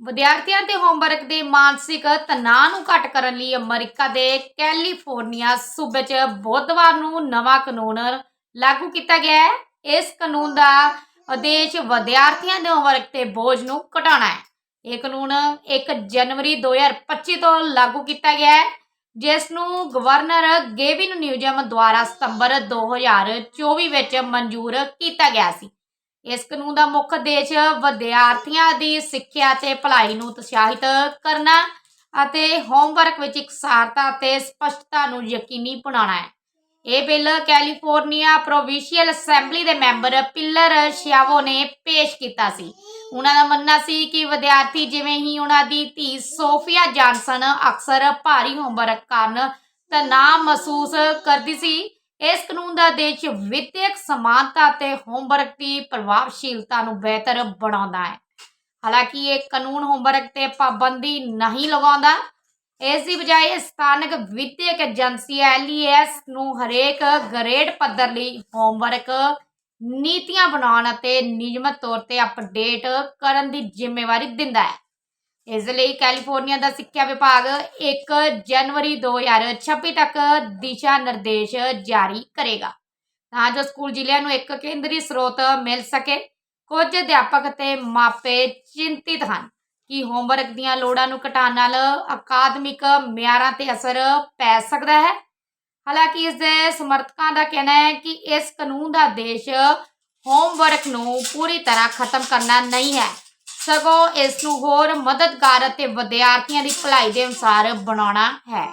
ਵਿਦਿਆਰਥੀਆਂ ਦੇ ਹੋਮਵਰਕ ਦੇ ਮਾਨਸਿਕ ਤਣਾਅ ਨੂੰ ਘੱਟ ਕਰਨ ਲਈ ਅਮਰੀਕਾ ਦੇ ਕੈਲੀਫੋਰਨੀਆ ਸੂਬੇ 'ਚ ਬੁੱਧਵਾਰ ਨੂੰ ਨਵਾਂ ਕਾਨੂੰਨ ਲਾਗੂ ਕੀਤਾ ਗਿਆ ਹੈ। ਇਸ ਕਾਨੂੰਨ ਦਾ ਉਦੇਸ਼ ਵਿਦਿਆਰਥੀਆਂ ਦੇ ਹੋਮਵਰਕ ਤੇ ਬੋਝ ਨੂੰ ਘਟਾਉਣਾ ਹੈ। ਇਹ ਕਾਨੂੰਨ 1 ਜਨਵਰੀ 2025 ਤੋਂ ਲਾਗੂ ਕੀਤਾ ਗਿਆ ਹੈ, ਜਿਸ ਨੂੰ ਗਵਰਨਰ ਗੇਵਿਨ ਨਿਊਜਮ ਦੁਆਰਾ ਸਤੰਬਰ 2024 ਵਿੱਚ ਮਨਜ਼ੂਰ ਕੀਤਾ ਗਿਆ ਸੀ। ਇਸ ਕਾਨੂੰਨ ਦਾ ਮੁੱਖ ਉਦੇਸ਼ ਵਿਦਿਆਰਥੀਆਂ ਦੀ ਸਿੱਖਿਆ ਤੇ ਭਲਾਈ ਨੂੰ ਉਤਸ਼ਾਹਿਤ ਕਰਨਾ ਅਤੇ ਹੋਮਵਰਕ ਵਿੱਚ ਇਕਸਾਰਤਾ ਅਤੇ ਸਪਸ਼ਟਤਾ ਨੂੰ ਯਕੀਨੀ ਬਣਾਉਣਾ ਹੈ। ਇਹ ਬਿੱਲ ਕੈਲੀਫੋਰਨੀਆ ਪ੍ਰੋਵਿੰਸ਼ੀਅਲ ਅਸੈਂਬਲੀ ਦੇ ਮੈਂਬਰ ਪਿਲਰ ਸ਼ਿਆਵੋ ਨੇ ਪੇਸ਼ ਕੀਤਾ ਸੀ। ਉਹਨਾਂ ਦਾ ਮੰਨਣਾ ਸੀ ਕਿ ਵਿਦਿਆਰਥੀ ਜਿਵੇਂ ਹੀ ਉਹਨਾਂ ਦੀ ਧੀ ਸੋਫੀਆ ਜਾਨਸਨ ਅਕਸਰ ਭਾਰੀ ਹੋਮਵਰਕ ਕਾਰਨ ਤਣਾਅ ਮਹਿਸੂਸ ਕਰਦੀ ਸੀ ਇਸ ਕਾਨੂੰਨ ਦਾ ਉਦੇਸ਼ ਵਿਦਿਅਕ ਸਮਾਨਤਾ ਅਤੇ ਹੋਮਵਰਕ ਦੀ ਪ੍ਰਭਾਵਸ਼ੀਲਤਾ ਨੂੰ ਬਿਹਤਰ ਬਣਾਉਂਦਾ ਹੈ। ਹਾਲਾਂਕਿ ਇਹ ਕਾਨੂੰਨ ਹੋਮਵਰਕ ਤੇ ਪਾਬੰਦੀ ਨਹੀਂ ਲਗਾਉਂਦਾ, ਇਸ ਦੀ ਬਜਾਏ ਸਥਾਨਕ ਵਿਦਿਅਕ ਏਜੰਸੀ ਐਲਈਐਸ ਨੂੰ ਹਰੇਕ ਗ੍ਰੇਡ ਪੱਧਰ ਲਈ ਹੋਮਵਰਕ ਨੀਤੀਆਂ ਬਣਾਉਣ ਅਤੇ ਨਿਯਮਤ ਤੌਰ ਤੇ ਅਪਡੇਟ ਕਰਨ ਦੀ ਜ਼ਿੰਮੇਵਾਰੀ ਦਿੰਦਾ ਹੈ। ਇਸ ਲਈ ਕੈਲੀਫੋਰਨੀਆ ਦਾ ਸਿੱਖਿਆ ਵਿਭਾਗ 1 ਜਨਵਰੀ 2026 ਤੱਕ ਦਿਸ਼ਾ ਨਿਰਦੇਸ਼ ਜਾਰੀ ਕਰੇਗਾ। ਤਾਂ ਜੋ ਸਕੂਲ ਜ਼ਿਲ੍ਹਿਆਂ ਨੂੰ ਇੱਕ ਕੇਂਦਰੀ ਸਰੋਤ ਮਿਲ ਸਕੇ, ਕੁਝ ਅਧਿਆਪਕ ਤੇ ਮਾਪੇ ਚਿੰਤਿਤ ਹਨ ਕਿ ਹੋਮਵਰਕ ਦੀਆਂ ਲੋੜਾਂ ਨੂੰ ਘਟਾਉਣ ਨਾਲ ਅਕਾਦਮਿਕ ਮਿਆਰਾਂ ਤੇ ਅਸਰ ਪੈ ਸਕਦਾ ਹੈ। ਹਾਲਾਂਕਿ ਇਸ ਦੇ ਸਮਰਥਕਾਂ ਦਾ ਕਹਿਣਾ ਹੈ ਕਿ ਇਸ ਕਾਨੂੰਨ ਦਾ ਉਦੇਸ਼ ਹੋਮਵਰਕ ਨੂੰ ਪੂਰੀ ਤਰ੍ਹਾਂ ਖਤਮ ਕਰਨਾ ਨਹੀਂ ਹੈ। ਸਗੋਂ ਇਸ ਨੂੰ ਹੋਰ ਮਦਦਗਾਰ ਅਤੇ ਵਿਦਿਆਰਥੀਆਂ ਦੀ ਭਲਾਈ ਦੇ ਅਨੁਸਾਰ ਬਣਾਉਣਾ ਹੈ।